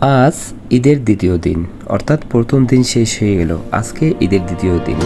আজ ঈদের দ্বিতীয় দিন, অর্থাৎ প্রথম দিন শেষ হয়ে গেল। আজকে ঈদের দ্বিতীয় দিন।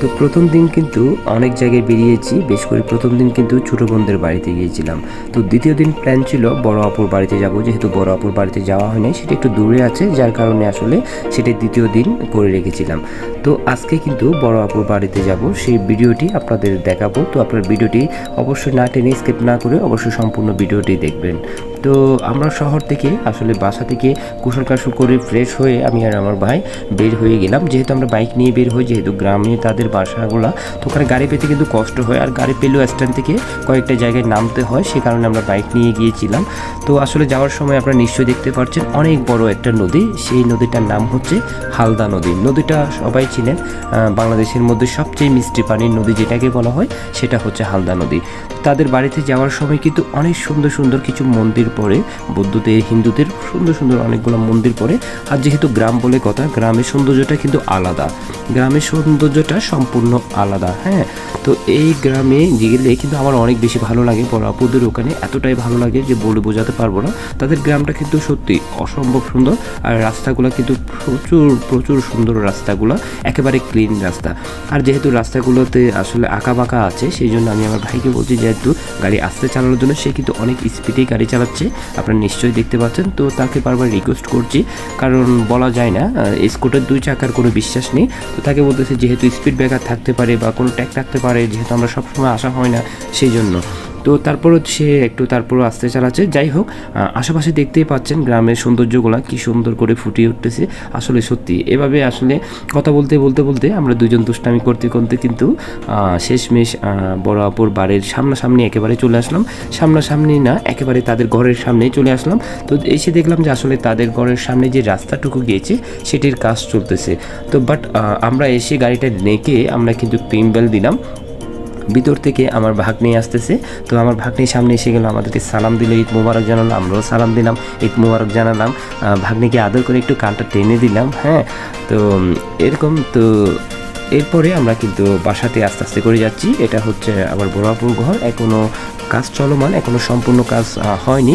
তো প্রথম দিন কিন্তু অনেক জায়গায় বেরিয়েছি, বেশ করে প্রথম দিন কিন্তু ছোটো বোনদের বাড়িতে গিয়েছিলাম। তো দ্বিতীয় দিন প্ল্যান ছিল, বড় অপুর বাড়িতে যাব। যেহেতু বড় অপুর বাড়িতে যাওয়া হয়নি, সেটা একটু দূরে আছে, যার কারণে আসলে সেটা দ্বিতীয় দিন করে রেখেছিলাম। তো আজকে কিন্তু বড় অপুর বাড়িতে যাব, সেই ভিডিওটি আপনাদের দেখাবো। তো আপনার ভিডিওটি অবশ্যই না টেনে স্কিপ না করে অবশ্যই সম্পূর্ণ ভিডিওটি দেখবেন। তো আমরা শহর থেকে আসলে বাসা থেকে কুশল কাশল করে ফ্রেশ হয়ে আমি আর আমার ভাই বের হয়ে গেলাম। যেহেতু আমরা বাইক নিয়ে বের হই যেহেতু গ্রামে তাদের বাসাগুলো তো ওখানে গাড়ি পেতে কিন্তু কষ্ট হয়। আর গাড়ি পেলেও স্ট্যান্ড থেকে কয়েকটা জায়গায় নামতে হয় সে কারণে আমরা বাইক নিয়ে গিয়েছিলাম। তো আসলে যাওয়ার সময় আপনারা নিশ্চয়ই দেখতে পাচ্ছেন অনেক বড় একটা নদী। সেই নদীটার নাম হচ্ছে হালদা নদী। নদীটা সবাই আহ, বাংলাদেশের মধ্যে সবচেয়ে মিষ্টি পানির নদী যেটাকে বলা হয় সেটা হচ্ছে হালদা নদী। তাদের বাড়িতে যাওয়ার সময় কিন্তু অনেক সুন্দর সুন্দর কিছু মন্দির পড়ে বৌদ্ধদের, হিন্দুদের, সুন্দর সুন্দর অনেকগুলো মন্দির পড়ে আর যেহেতু গ্রাম বলে কথা, গ্রামের সৌন্দর্যটা কিন্তু আলাদা। গ্রামের সৌন্দর্যটা সম্পূর্ণ আলাদা হ্যাঁ? তো এই গ্রামে গেলে কিন্তু আমার অনেক বেশি ভালো লাগে। বড় আপুদের ওখানে এতটাই ভালো লাগে যে বলে বোঝাতে পারব না। তাদের গ্রামটা কিন্তু সত্যি অসম্ভব সুন্দর। আর রাস্তাগুলো কিন্তু প্রচুর প্রচুর সুন্দর রাস্তাগুলো। একেবারে ক্লিন রাস্তা। আর যেহেতু রাস্তাগুলোতে আসলে আঁকা বাঁকা আছে, সেই জন্য আমি আমার ভাইকে বলছি যেহেতু গাড়ি আস্তে চালানোর জন্য। সে কিন্তু অনেক স্পিডেই গাড়ি চালাচ্ছে। আপনারা নিশ্চয়ই দেখতে পাচ্ছেন। তো তাকে বারবার রিকোয়েস্ট করছি। কারণ বলা যায় না স্কুটার দুই চাকার কোনো বিশ্বাস নেই। তো তাকে বলতেছে, যেহেতু স্পিড ব্রেকার থাকতে পারে বা কোনো ট্যাগ থাকতে পারে, যেহেতু আমরা সবসময় আসা হয় না, সেই জন্য। তো তারপরও সে একটু তারপরও আস্তে চালাচ্ছে। যাই হোক আশেপাশে দেখতেই পাচ্ছেন গ্রামের সৌন্দর্যগুলো কি সুন্দর করে ফুটিয়ে উঠতেছে। আসলে সত্যি, এভাবে আসলে কথা বলতে বলতে বলতে আমরা দুজন দুষ্টামি করতে করতে কিন্তু শেষমেশ বড় আপুর বাড়ির সামনাসামনি একেবারে চলে আসলাম। সামনাসামনি না, একেবারে তাদের ঘরের সামনেই চলে আসলাম। তো এসে দেখলাম যে আসলে তাদের ঘরের সামনে যে রাস্তাটুকু গিয়েছে, সেটির কাজ চলতেছে। তো বাট আমরা এসে গাড়িটা নেকে আমরা কিন্তু পিম্বেল দিলাম। ভিতর থেকে আমার ভাগ্নি আসতেছে। তো আমার ভাগ্নির সামনে এসে গেল, আমাদেরকে সালাম দিল, ঈদ মোবারক জানালো, আমরাও সালাম দিলাম, ঈদ মোবারক জানালাম। ভাগ্নিকে আদর করে একটু কানটা টেনে দিলাম হ্যাঁ? তো এরকম তো এরপরে আমরা কিন্তু বাসাতে আস্তে আস্তে করে যাচ্ছি। এটা হচ্ছে আমার বোরাপুর ঘর। এখনও কাজ চলমান, এখনও সম্পূর্ণ কাজ হয়নি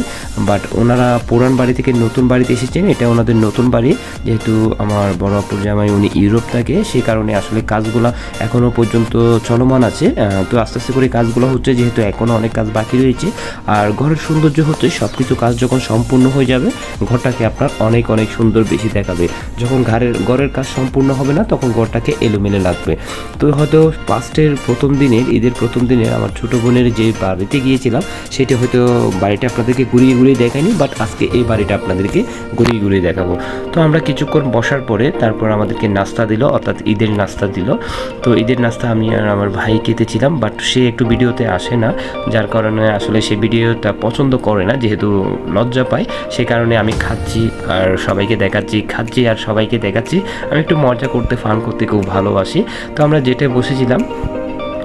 বাট ওনারা পুরান বাড়ি থেকে নতুন বাড়িতে এসেছেন, এটা ওনাদের নতুন বাড়ি, যেহেতু আমার বড় আপুর জামাই উনি ইউরোপ থাকে, সেই কারণে আসলে কাজগুলো এখনও পর্যন্ত চলমান আছে তো আস্তে আস্তে করে কাজগুলো হচ্ছে, যেহেতু এখনও অনেক কাজ বাকি রয়েছে, আর ঘরের সৌন্দর্য হচ্ছে সব কিছু কাজ যখন সম্পূর্ণ হয়ে যাবে, ঘরটাকে আপনার অনেক অনেক সুন্দর বেশি দেখাবে, যখন ঘরের ঘরের কাজ সম্পূর্ণ হবে না, তখন ঘরটাকে এলোমেলে লাগবে, তো হয়তো ফার্স্টের প্রথম দিনের, ঈদের প্রথম দিনের আমার ছোট বোনের যে বাড়িতে গিয়েছিলাম, সেটা হয়তো বাড়িটা আপনাদেরকে ঘুরিয়ে ঘুরিয়ে দেখায়নি বাট আজকে এই বাড়িটা আপনাদেরকে ঘুরিয়ে ঘুরিয়ে দেখাবো। তো আমরা কিছুক্ষণ বসার পরে তারপর আমাদেরকে নাস্তা দিল, অর্থাৎ ঈদের নাস্তা দিল। তো ঈদের নাস্তা আমি আর আমার ভাই খেতেছিলাম বাট সে একটু ভিডিওতে আসে না, যার কারণে আসলে সে ভিডিওটা পছন্দ করে না, যেহেতু লজ্জা পায়। সে কারণে আমি খাচ্ছি আর সবাইকে দেখাচ্ছি, খাচ্ছি আর সবাইকে দেখাচ্ছি। আমি একটু মজা করতে ফান করতে খুব ভালোবাসি। তো আমরা যেটা বসেছিলাম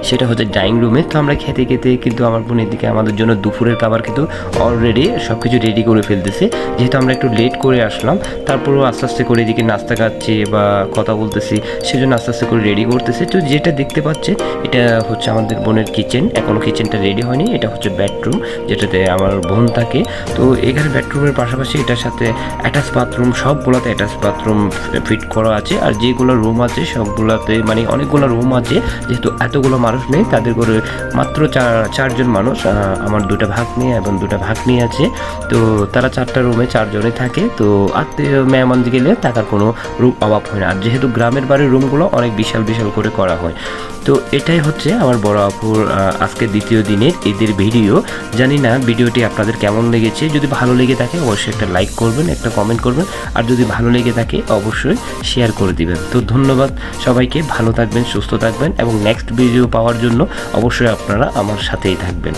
সেটা হচ্ছে ডাইনিং রুমে তো আমরা খেতে খেতে কিন্তু আমার বোনের দিকে আমাদের জন্য দুপুরের খাবার কিন্তু অলরেডি সব কিছু রেডি করে ফেলতেছে। যেহেতু আমরা একটু লেট করে আসলাম, তারপরও আস্তে আস্তে করে এদিকে নাস্তা খাচ্ছি বা কথা বলতেছি, সেজন্য আস্তে আস্তে করে রেডি করতেছে। তো যেটা দেখতে পাচ্ছে, এটা হচ্ছে আমাদের বোনের কিচেন এখনও কিচেনটা রেডি হয়নি, এটা হচ্ছে বেডরুম যেটাতে আমার বোন থাকে। তো এখানে বেডরুমের পাশাপাশি এটার সাথে অ্যাটাচ বাথরুম সবগুলোতে অ্যাটাচ বাথরুম ফিট করা আছে। আর যেগুলো রুম আছে, সবগুলোতে মানে অনেকগুলো রুম আছে, যেহেতু এতগুলো মানুষ নেই, তাদের করে মাত্র চার, চারজন মানুষ আমার দুটা ভাগ নিয়ে এবং দুটা ভাগ নিয়ে আছে। তো তারা চারটা রুমে চারজনে থাকে। তো আত্মীয় মেহমান গেলে থাকার কোনো রূপ অভাব হয় না। আর যেহেতু গ্রামের বাড়ির রুমগুলো অনেক বিশাল বিশাল করে করা হয়। তো এটাই হচ্ছে আমার বড় আপুর আজকে দ্বিতীয় দিনের এদের ভিডিও। জানি না ভিডিওটি আপনাদের কেমন লেগেছে। যদি ভালো লেগে থাকে অবশ্যই একটা লাইক করবেন, একটা কমেন্ট করবেন। আর যদি ভালো লেগে থাকে অবশ্যই শেয়ার করে দিবেন। তো ধন্যবাদ সবাইকে, ভালো থাকবেন, সুস্থ থাকবেন এবং নেক্সট ভিডিও পাওয়ার জন্য অবশ্যই আপনারা আমার সাথেই থাকবেন।